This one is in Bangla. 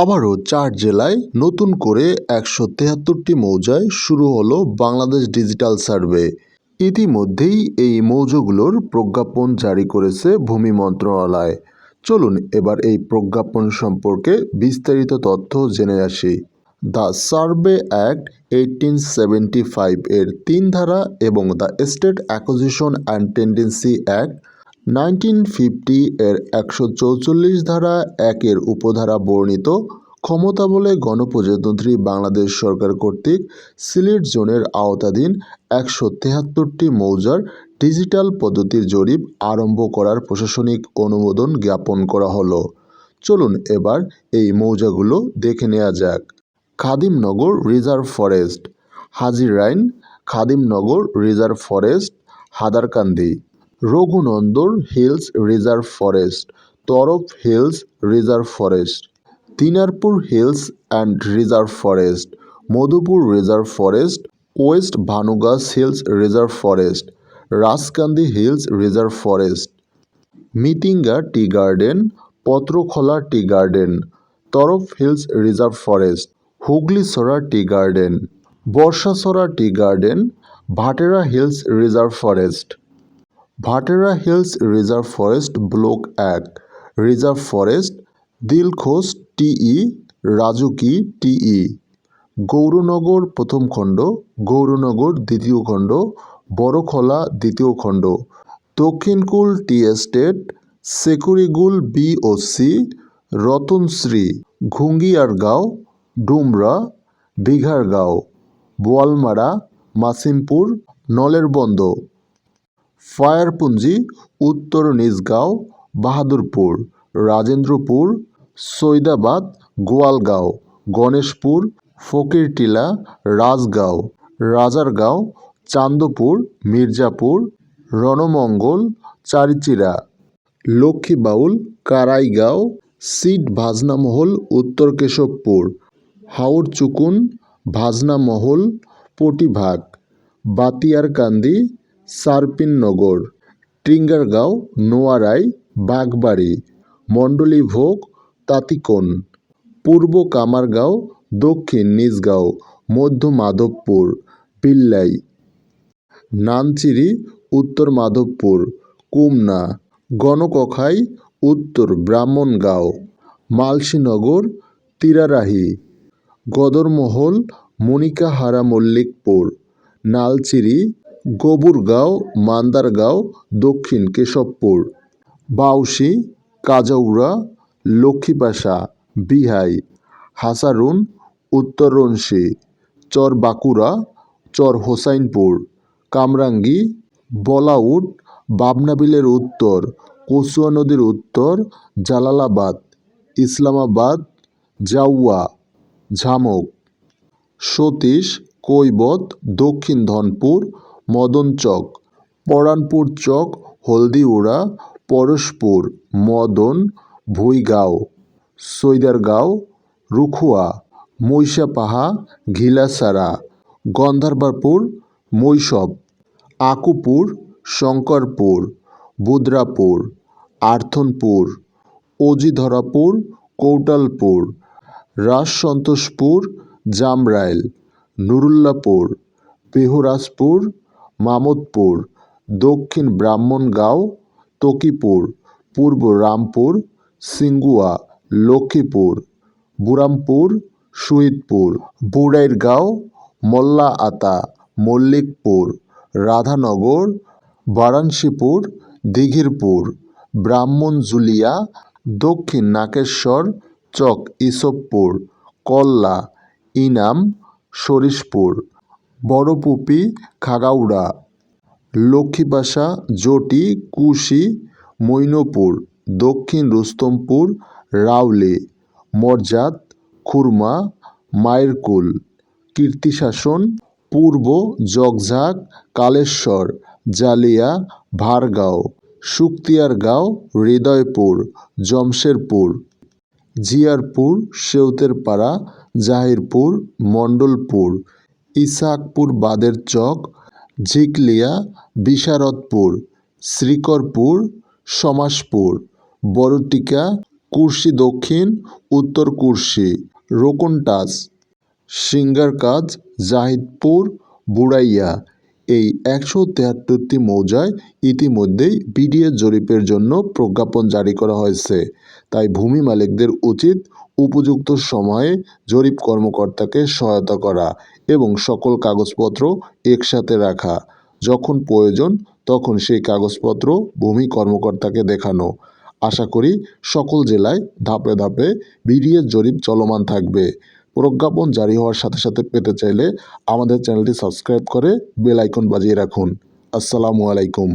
আবারও চার জেলায় নতুন করে একশো তেহাত্তরটি মৌজায় শুরু হলো বাংলাদেশ ডিজিটাল সার্ভে। ইতিমধ্যেই এই মৌজগুলোর প্রজ্ঞাপন জারি করেছে ভূমি মন্ত্রণালয়। চলুন এবার এই প্রজ্ঞাপন সম্পর্কে বিস্তারিত তথ্য জেনে আসি। The survey act eighteen seventy five এর তিন ধারা এবং the state acquisition and tenancy act nineteen fifty এর একশো চৌচল্লিশ ধারা একের উপধারা বর্ণিত ক্ষমতা বলে গণপ্রজাতন্ত্রী বাংলাদেশ সরকার কর্তৃক সিলেট জোনের আওতাধীন একশো তেহাত্তরটি মৌজার ডিজিটাল পদ্ধতির জরিপ আরম্ভ করার প্রশাসনিক অনুমোদন জ্ঞাপন করা হলো। চলুন এবার এই মৌজাগুলো দেখে নেওয়া যাক। Khadimnagar reserve forest হাজিরাইন Khadimnagar reserve forest, Hadarkandi. Raghunandan hills reserve forest, Taraf hills reserve forest, Dinarpur hills and reserve forest, Madhupur reserve forest, west Bhanugach hills reserve forest, Rajkandi hills reserve forest, Mitinga tea garden, Patrakhola tea garden, Taraf hills reserve forest, Hoglichhara tea garden, Barshachhara tea garden, Bhatera hills reserve forest. Bhatera hills reserve forest block এক। Reserve forest, Dilkhosh TE, Rajuki TE. Gouranagar প্রথম খণ্ড, গৌরনগর দ্বিতীয় খণ্ড, বড়খলা দ্বিতীয় খণ্ড। Dakshinkul tea estate Sekurigul B ও সি, রতনশ্রী, ঘুঙ্গিয়ারগাঁও, ডুমরা বিঘারগাঁও বোয়ালমারা, মাসিমপুর, নলেরবন্দ। ফায়ারপুঞ্জি, উত্তর নিজগাঁও বাহাদুরপুর, রাজেন্দ্রপুর, সৈদাবাদ, গোয়ালগাঁও, গণেশপুর, ফকিরটিলা, রাজগাঁও, রাজারগাঁও, চান্দপুর, মির্জাপুর, রণমঙ্গল, চারিচিরা, লক্ষ্মীবাউল, কারাইগাঁও, সিট ভাজনামহল, উত্তর কেশবপুর হাওরচুকুন ভাজনামহল, পটিভাগ, বাতিয়ারকান্দি সারপিননগর, টিঙ্গারগাঁও, নোয়ারাই, বাগবাড়ি, মণ্ডলীভোগ, তাতিকোন, পূর্ব কামারগাঁও, দক্ষিণ নিজগাঁও মধ্য মাধবপুর, বিল্লাই, নানচিরি, উত্তর মাধবপুর, কুমনা, গণকখাই, উত্তর ব্রাহ্মণগাঁও, মালসীনগর, তিরারাহি, গদরমহল, মণিকাহারা মল্লিকপুর, নালচিরি গবুরগাঁও, মান্দারগাঁও, দক্ষিণ কেশবপুর, বাউসি কাজাউড়া লক্ষ্মীপাশা, বিহাই, হাসারুন উত্তররনশী চর বাঁকুড়া চর হোসাইনপুর কামরাঙ্গী বলাউড বাবনাবিলের উত্তর, কচুয়া নদীর উত্তর, জালালাবাদ, ইসলামাবাদ, জাউয়া, ঝামক, সতীশ, কৈবত, দক্ষিণ ধনপুর মদনচক পরানপুর চক, হলদিউড়া, পরশপুর, মদন, ভুইগাঁও, সৈদারগাঁও, রুখুয়া মৈশাপাহা ঘিলাসারা গন্ধর্বাপুর মৈশব আকুপুর, শঙ্করপুর, বুদ্রাপুর, আর্থনপুর, অজিধরাপুর, কৌটালপুর, রাজসন্তোষপুর, জামরাইল, নুরুল্লাপুর, বেহুরাজপুর মামদপুর, দক্ষিণ ব্রাহ্মণগাঁও, তকিপুর, পূর্ব রামপুর, সিঙ্গুয়া, লক্ষ্মীপুর বুরামপুর শহীদপুর, বুড়াইরগাঁও মোল্লা আতা মল্লিকপুর, রাধানগর, বারাণসীপুর, দিঘিরপুর, ব্রাহ্মণজুলিয়া, দক্ষিণ নাকেশ্বর চক, ইসবপুর, কল্লা, ইনাম, সরিষপুর। বড়পুপি খাগাউড়া, লক্ষ্মীপাশা, জটি, কুশি, মৈনপুর, দক্ষিণ রুস্তমপুর, রাউলি, মরজাত, খুরমা, মায়েরকুল, কীর্তিশাসন, পূর্ব জগঝাক কালেশ্বর, জালিয়া, ভারগাঁও, শুক্তিয়ারগাঁও, হৃদয়পুর, জমশেরপুর, জিয়ারপুর, সেউতেরপাড়া, জাহিরপুর, মণ্ডলপুর ইসাকপুর বাদের চক, ঝিকলিয়া, বিশারদপুর, শ্রীকরপুর, সমাসপুর বড়টিকা কুর্সি দক্ষিণ, উত্তর কুর্শি রোকনটাস সিঙ্গার কাজ জাহিদপুর, বুড়াইয়া। এই একশো তেহাত্তরটি মৌজায় ইতিমধ্যেই বিডিএ জরিপের জন্য প্রজ্ঞাপন জারি করা হয়েছে। তাই ভূমি মালিকদের উচিত উপযুক্ত সময়ে জরিপ কর্মকর্তাকে সহায়তা করা এবং সকল কাগজপত্র একসাথে রাখা। যখন প্রয়োজন, তখন সেই কাগজপত্র ভূমি কর্মকর্তাকে দেখানো। আশা করি সকল জেলায় ধাপে ধাপে বিডিএ জরিপ চলমান থাকবে। প্রজ্ঞাপন জারি হওয়ার সাথে সাথে পেতে চাইলে আমাদের চ্যানেলটি সাবস্ক্রাইব করে বেল আইকন বাজিয়ে রাখুন। আসসালামু আলাইকুম।